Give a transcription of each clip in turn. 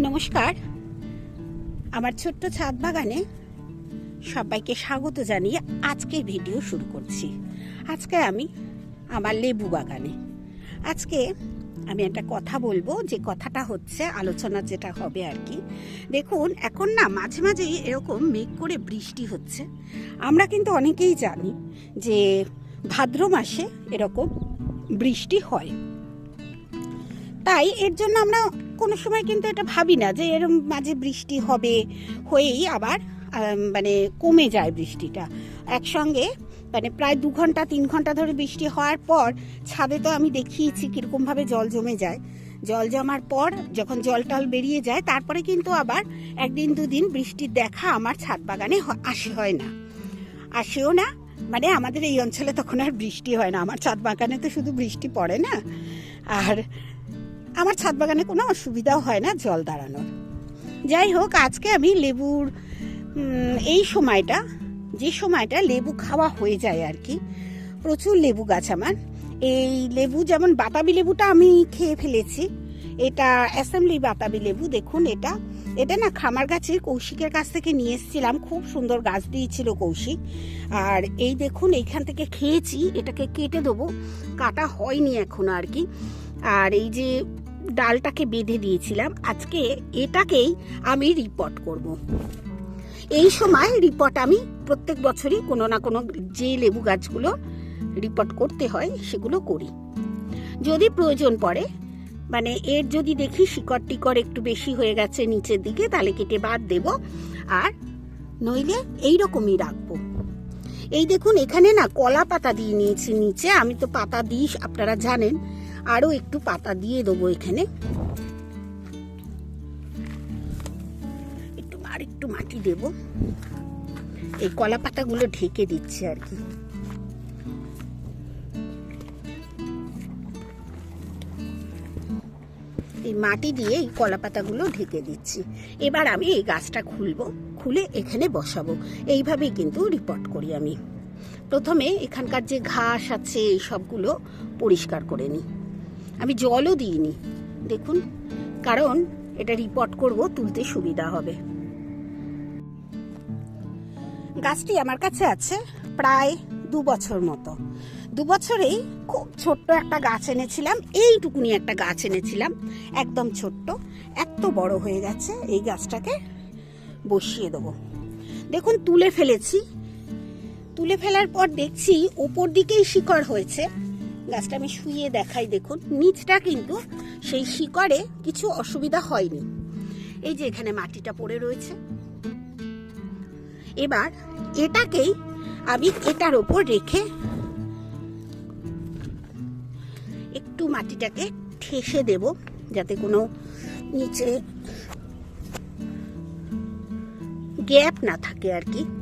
নমস্কার। আমার ছোট্ট ছাদ বাগানে সবাইকে স্বাগত জানিয়ে আজকে ভিডিও শুরু করছি। আজকে আমি আমার লেবু বাগানে। আজকে আমি একটা কথা বলব, যে কথাটা হচ্ছে আলোচনা যেটা হবে আর কি। দেখুন, এখন না মাঝে মাঝেই এরকম মেঘ করে বৃষ্টি হচ্ছে। আমরা কিন্তু অনেকেই জানি যে ভাদ্র মাসে এরকম বৃষ্টি হয়। তাই এর জন্য আমরা কোনো সময় কিন্তু এটা ভাবি না যে এরম মাঝে বৃষ্টি হবে হয়েই আবার মানে কমে যায় বৃষ্টিটা। একসঙ্গে মানে প্রায় দু ঘণ্টা, তিন ঘণ্টা ধরে বৃষ্টি হওয়ার পর ছাদে তো আমি দেখিয়েছি কীরকমভাবে জল জমে যায়। জল জমার পর যখন জল টল বেরিয়ে যায়, তারপরে কিন্তু আবার একদিন, দুদিন বৃষ্টির দেখা আমার ছাদ বাগানে আসে, হয় না। আসেও না মানে আমাদের এই অঞ্চলে তখন আর বৃষ্টি হয় না। আমার ছাদ বাগানে তো শুধু বৃষ্টি পড়ে না। আর আমার ছাদ বাগানে কোনো অসুবিধাও হয় না জল দাঁড়ানোর। যাই হোক, আজকে আমি লেবুর এই সময়টা, যে সময়টা লেবু খাওয়া হয়ে যায় আর কি, প্রচুর লেবু গাছ আমার। এই লেবু যেমন বাতাবি লেবুটা আমি খেয়ে ফেলেছি, এটা অ্যাসেম্বলি বাতাবি লেবু, দেখুন এটা। এটা না খামার গাছের কৌশিকের কাছ থেকে নিয়ে এসেছিলাম, খুব সুন্দর গাছ দিয়েছিল কৌশিক। আর এই দেখুন, এইখান থেকে খেয়েছি, এটাকে কেটে দেবো। কাটা হয়নি এখনও আর কি। আর এই যে ডালটাকে বেঁধে দিয়েছিলাম। আজকে এটাকেই আমি রিপোর্ট করব। এই সময় রিপোর্ট আমি প্রত্যেক বছরই কোনো না কোনো যে লেবু গাছগুলো রিপোর্ট করতে হয়, সেগুলো করি। যদি প্রয়োজন পড়ে মানে এর যদি দেখি শিকড় টিকড় একটু বেশি হয়ে গেছে নিচের দিকে, তাহলে কেটে বাদ দেব। আর নইলে এই রকমই রাখব। এই দেখুন, এখানে না কলা পাতা দিয়ে নিয়েছি নিচে। আমি তো পাতা দিই আপনারা জানেন। আরও একটু পাতা দিয়ে দেবো এখানে। একটু আর একটু মাটি দেব। এই কলা পাতাগুলো ঢেকে দিচ্ছি আর কি। এই মাটি দিয়ে এই কলা পাতাগুলো ঢেকে দিচ্ছি। এবার আমি এই গাছটা খুলবো, খুলে এখানে বসাবো। এইভাবেই কিন্তু রিপোর্ট করি আমি। প্রথমে এখানকার যে ঘাস আছে, এই সবগুলো পরিষ্কার করে নিই। আমি জলও দিইনি। দেখুন, কারণ এটা রিপোর্ট করব, তুলতে সুবিধা হবে। গাছটি আমার কাছে আছে প্রায় দু বছর মতো। দু বছরেই খুব ছোট্ট একটা গাছ এনেছিলাম, এইটুকুনি একটা গাছ এনেছিলাম, একদম ছোট্ট, এত বড় হয়ে গেছে, এই গাছটাকে বসিয়ে দেবো। দেখুন, তুলে ফেলেছি। তুলে ফেলার পর দেখছি ওপর দিকেই শিকড় হয়েছে। গাছটা আমি শুয়ে দেখাই, দেখুন। নিচটা কিন্তু সেই শিকড়ে কিছু অসুবিধা হয়নি। এই যে এখানে মাটিটা পড়ে রয়েছে। এবার এটাকেই আমি এটার ওপর রেখে একটু মাটিটাকে ঠেসে দেব, যাতে কোনো নিচে গ্যাপ না থাকে আর কি।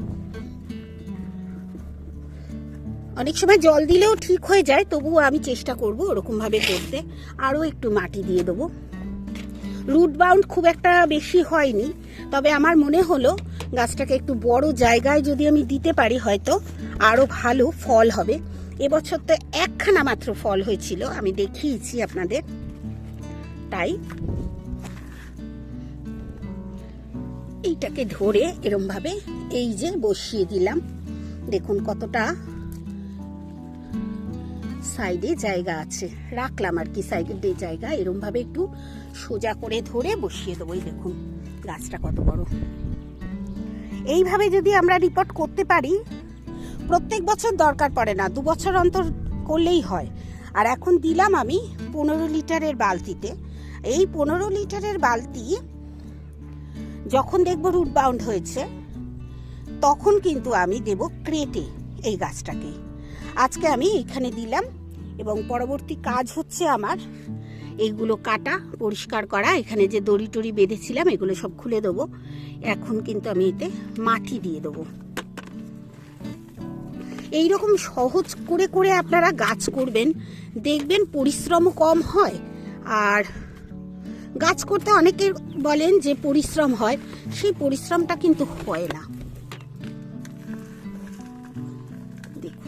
অনেক সময় জল দিলেও ঠিক হয়ে যায়, তবুও আমি চেষ্টা করব ওরকম ভাবে করতে। আরও একটু মাটি দিয়ে দেবো। রুট বাউন্ড খুব একটা বেশি হয়নি, তবে আমার মনে হলো গাছটাকে একটু বড় জায়গায় যদি আমি দিতে পারি হয়তো আরও ভালো ফল হবে। এবছর তো একখানা মাত্র ফল হয়েছিল, আমি দেখিয়েছি আপনাদের। তাই এইটাকে ধরে এরম ভাবে এই যে বসিয়ে দিলাম। দেখুন কতটা সাইডে জায়গা আছে। রাখলাম আর কি সাইডে জায়গা। এরম ভাবে একটু সোজা করে ধরে বসিয়ে দেবো, এই দেখুন, গাছটা কত বড়। এইভাবে যদি আমরা রিপোর্ট করতে পারি, প্রত্যেক বছর দরকার পড়ে না, দু বছর অন্তর করলেই হয়। আর এখন দিলাম আমি পনেরো লিটারের বালতিতে। এই পনেরো লিটারের বালতি যখন দেখব রুট বাউন্ড হয়েছে, তখন কিন্তু আমি দেব ক্রেটে এই গাছটাকে। আজকে আমি এখানে দিলাম এবং পরবর্তী কাজ হচ্ছে আমার এইগুলো কাটা, পরিষ্কার করা। এখানে যে দড়ি টড়ি বেঁধেছিলাম, এগুলো সব খুলে দেবো। এখন কিন্তু আমি এতে মাটি দিয়ে দেবো। এইরকম সহজ করে করে আপনারা গাছ করবেন। দেখবেন পরিশ্রমও কম হয়। আর গাছ করতে অনেকে বলেন যে পরিশ্রম হয়, সেই পরিশ্রমটা কিন্তু হয় না।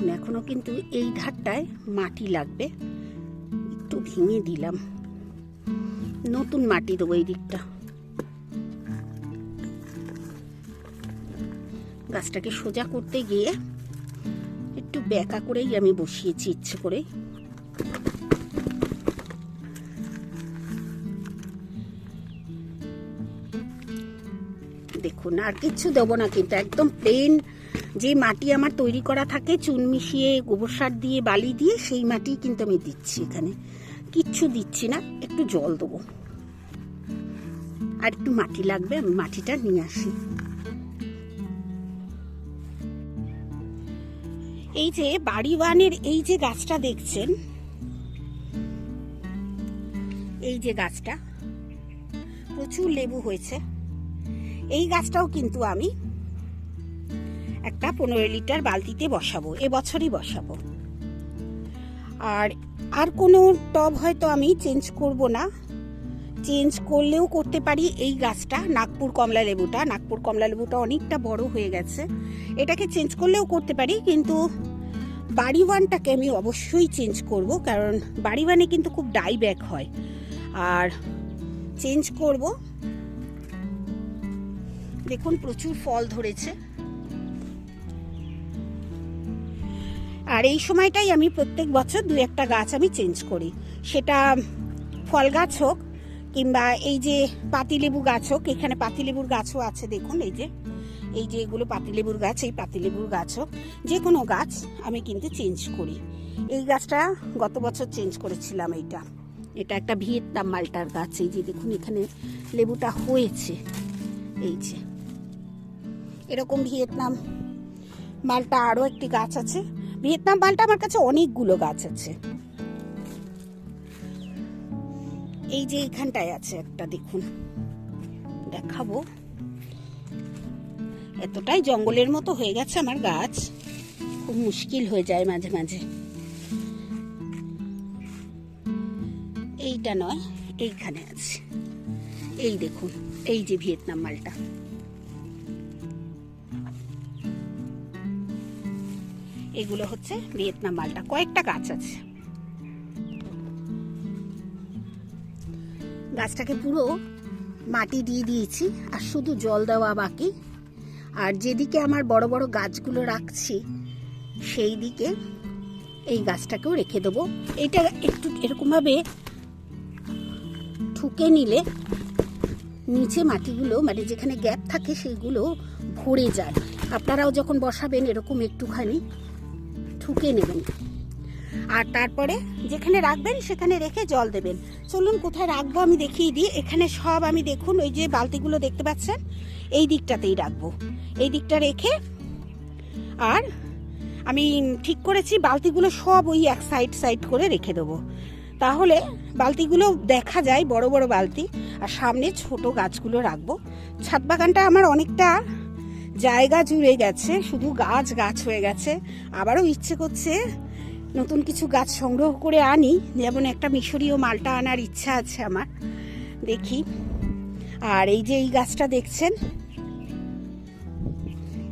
দেখুন এখনও কিন্তু এই ধারটায় মাটি লাগবে। একটু ভেঙে দিলাম। নতুন মাটি দেবো এই দিকটা। গাছটাকে সোজা করতে গিয়ে একটু ব্যাকা করেই আমি বসিয়েছি ইচ্ছে করে। দেখুন, আর কিছু দেবো না কিন্তু একদম প্লেন যে মাটি আমার তৈরি করা থাকে, চুন মিশিয়ে গোবর সার দিয়ে, বালি দিয়ে, সেই মাটি কিন্তু আমি দিচ্ছি এখানে। কিচ্ছু দিচ্ছি না, একটু জল দেবো। আর একটু মাটি লাগবে, আমি মাটিটা নিয়ে আসি। এই যে বাড়ি ওয়ানের এই যে গাছটা দেখছেন, এই যে গাছটা, প্রচুর লেবু হয়েছে। এই গাছটাও কিন্তু আমি একটা পনেরো লিটার বালতিতে বসাবো, এবছরই বসাবো। আর আর কোনো টব হয়তো আমি চেঞ্জ করব না। চেঞ্জ করলেও করতে পারি এই গাছটা, নাগপুর কমলা লেবুটা। নাগপুর কমলা লেবুটা অনেকটা বড় হয়ে গেছে। এটাকে চেঞ্জ করলেও করতে পারি, কিন্তু বাড়ি ওয়ানটাকে আমি অবশ্যই চেঞ্জ করব, কারণ বাড়ি ওয়ানে কিন্তু খুব ডাই ব্যাক হয়। আর চেঞ্জ করব। দেখুন, প্রচুর ফল ধরেছে। আর এই সময়টাই আমি প্রত্যেক বছর দু একটা গাছ আমি চেঞ্জ করি। সেটা ফল গাছ হোক কিংবা এই যে পাতিলেবু গাছ হোক, এখানে পাতিলেবুর গাছও আছে দেখুন, এই যে এই যে এগুলো পাতিলেবুর গাছ, এই পাতিলেবুর গাছ হোক যে কোনো গাছ আমি কিন্তু চেঞ্জ করি। এই গাছটা গত বছর চেঞ্জ করেছিলাম এইটা। এটা একটা ভিয়েতনাম মালটার গাছ, এই যে দেখুন, এখানে লেবুটা হয়েছে। এই যে, এরকম ভিয়েতনাম মালটা আরও একটি গাছ আছে। ভিয়েতনাম মালটা আমার কাছে অনেকগুলো গাছ আছে। এই যে এখানটায় আছে একটা, দেখুন। দেখাবো। এতটাই জঙ্গলের মতো হয়ে গেছে আমার গাছ। খুব মুশকিল হয়ে যায় মাঝে মাঝে। এইটা নয়, এইখানে আছে। এই দেখুন, এই যে ভিয়েতনাম মালটা। এগুলো হচ্ছে ভিয়েতনাম মালটা। কয়েকটা গাছ আছে। গাছটাকে পুরো মাটি দিয়ে দিয়েছি, আর শুধু জল দেওয়া বাকি। আর যেদিকে আমার বড় বড় গাছগুলো রাখছি, সেই দিকে এই গাছটাকেও রেখে দেবো। এটা একটু এরকমভাবে ঠুকে নিলে নিচে মাটিগুলো মানে যেখানে গ্যাপ থাকে, সেগুলো ভরে যায়। আপনারাও যখন বসাবেন, এরকম একটুখানি। ঠুকে নেবেন আর তারপরে যেখানে রাখবেন সেখানে রেখে জল দেবেন। চলুন কোথায় রাখব আমি দেখিয়ে দিই। এখানে সব আমি দেখুন, ওই যে বালতিগুলো দেখতে পাচ্ছেন, এই দিকটাতেই রাখব। এই দিকটা রেখে আর আমি ঠিক করেছি, বালতিগুলো সব ওই এক সাইড সাইড করে রেখে দেবো। তাহলে বালতিগুলো দেখা যায়, বড় বড় বালতি, আর সামনে ছোট গাছগুলো রাখব। ছাদ বাগানটা আমার অনেকটা জায়গা জুড়ে গেছে, শুধু গাছ গাছ হয়ে গেছে। আবারও ইচ্ছে করছে নতুন কিছু গাছ সংগ্রহ করে আনি, যেমন একটা মিশরীয় মালটা আনার ইচ্ছা আছে আমার। দেখি। আর এই যে এই গাছটা দেখছেন,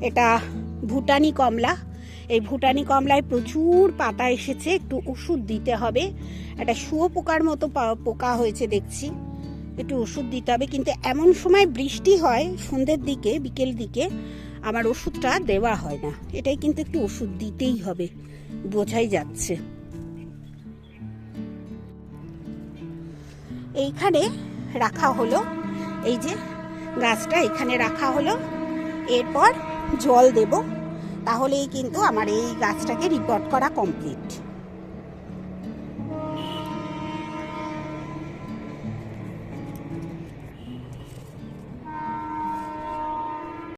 এটা ভুটানি কমলা। এই ভুটানি কমলায় প্রচুর পাতা এসেছে, একটু ওষুধ দিতে হবে। একটা শুয়ো পোকার মতো পোকা হয়েছে দেখছি। একটু ওষুধ দিতে হবে। কিন্তু এমন সময় বৃষ্টি হয় সন্ধ্যের দিকে, বিকেল দিকে, আমার ওষুধটা দেওয়া হয় না। এটাই কিন্তু একটু ওষুধ দিতেই হবে, বোঝাই যাচ্ছে। এইখানে রাখা হলো, এই যে গাছটা এখানে রাখা হলো। এরপর জল দেব, তাহলেই কিন্তু আমার এই গাছটাকে রিপোর্ট করা কমপ্লিট